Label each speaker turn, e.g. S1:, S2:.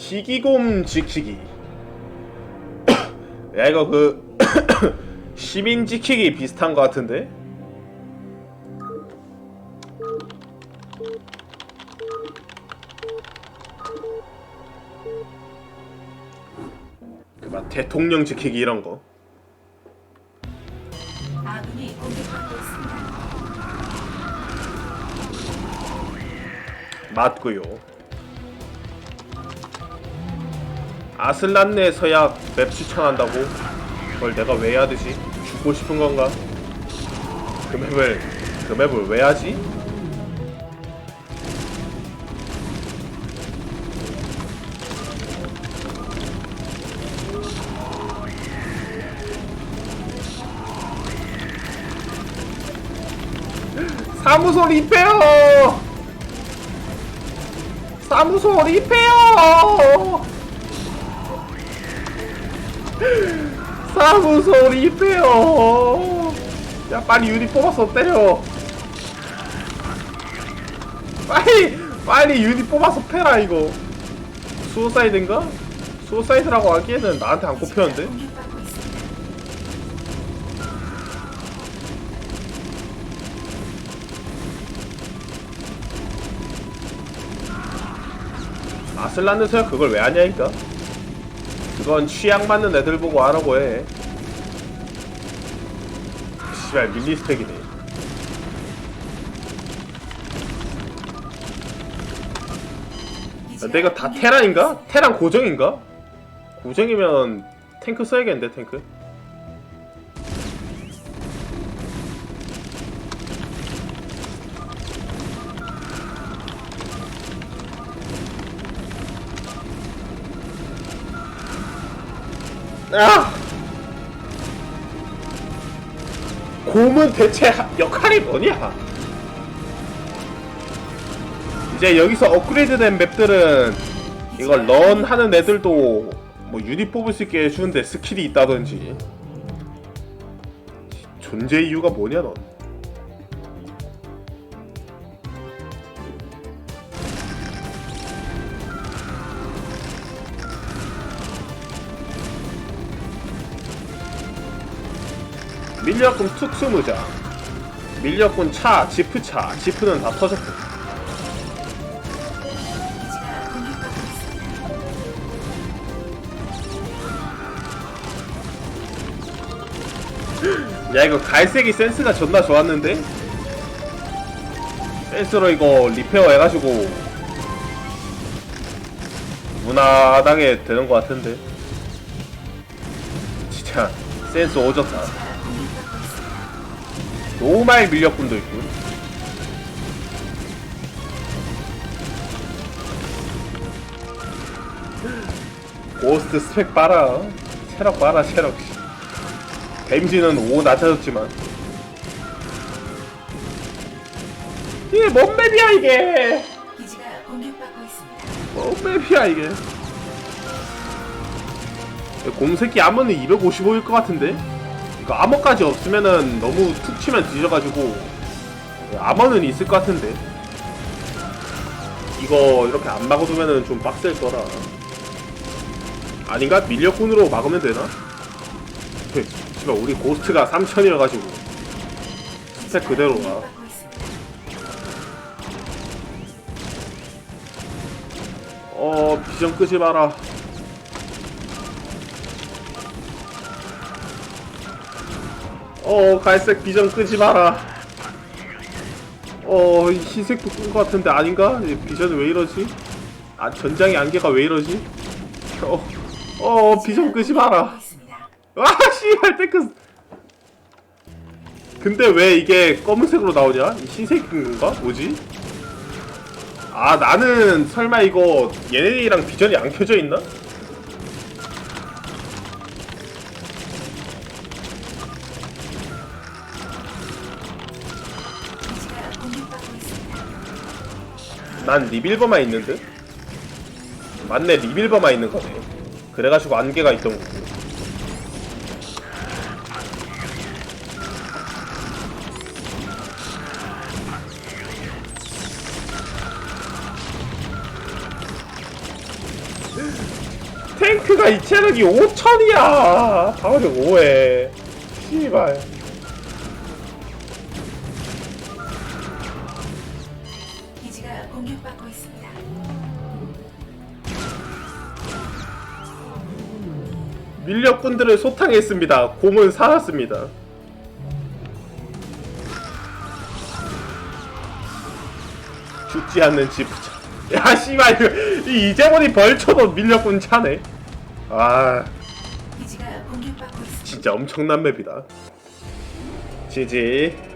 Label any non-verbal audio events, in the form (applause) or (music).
S1: 희귀곰 지키기. (coughs) 야 이거 그 (coughs) 시민 지키기 비슷한 것 같은데? 그막 대통령 지키기 이런 거.
S2: 아군이 공격받고 있습니다.
S1: 맞고요 아슬란네 서약 맵 추천한다고? 그걸 내가 왜 해야 되지? 죽고 싶은 건가? 그 맵을 그 맵을 왜 하지? 사무소 리페어! 사무소 리페어! 사무 소 리페어! 야 빨리 유닛 뽑아서 때려! 빨리 빨리 유닛 뽑아서 패라 이거 수호사이드인가? 수호사이드라고 하기에는 나한테 안 꼽혔는데? 아슬란드서야 그걸 왜 하냐니까? 그건 취향 맞는 애들 보고 하라고 해. 씨발 밀리 스택이네. 근데 이거 다 테란인가? 테란 고정인가? 고정이면 탱크 써야겠는데 탱크? 아! 곰은 대체 하- 역할이 뭐냐? 이제 여기서 업그레이드된 맵들은 이걸 런 하는 애들도 뭐 유닛 뽑을 수 있게 해주는데 스킬이 있다든지 존재 이유가 뭐냐 넌? 밀려꾼 특수무장 밀려꾼 차, 지프차, 지프는 다 터졌고. 야 이거 갈색이 센스가 존나 좋았는데? 센스로 이거 리페어 해가지고 무난하게 되는 것 같은데 진짜 센스 오졌다. 노말 밀렵꾼도 있고. 고스트 스펙 봐라 체력 봐라 체력. 데미지는 5 낮아졌지만. 이게 뭔 맵이야 이게?
S2: 기지가 공격받고 있습니다.
S1: 뭔 맵이야 이게? 곰새끼 암호는 255일 것 같은데 이거 암호까지 없으면은 너무 툭 치면 뒤져가지고 암호는 있을 것 같은데 이거 이렇게 안 막아두면은 좀 빡셀 거라 아닌가? 밀려꾼으로 막으면 되나? 헤, 씨발 우리 고스트가 3000이어가지고 스펙 그대로가. 어 비전 끄지 마라 어 갈색 비전 끄지 마라 어 흰색도 끈 것 같은데 아닌가? 이 비전이 왜 이러지? 아 전장의 안개가 왜 이러지? 어, 어 비전 끄지 마라
S2: 있습니다.
S1: 아 씨발 탱크 근데 왜 이게 검은색으로 나오냐? 이 흰색인가? 뭐지? 아 나는 설마 이거 얘네랑 비전이 안 켜져 있나? 난 리빌버만 있는 듯? 맞네 리빌버만 있는 거네. 그래가지고 안개가 있던 거고. 탱크가 이 체력이 5천이야! 방어력 5에. 씨발
S2: 공격받고 있습니다.
S1: 밀렵꾼들을 소탕했습니다. 곰은 살았습니다. 죽지 않는 지부자 야 씨발 이거 이 이재원이 벌쳐도 밀렵꾼 차네. 아.
S2: 기지가 공격받고 있습니다.
S1: 진짜 엄청난 맵이다. 지지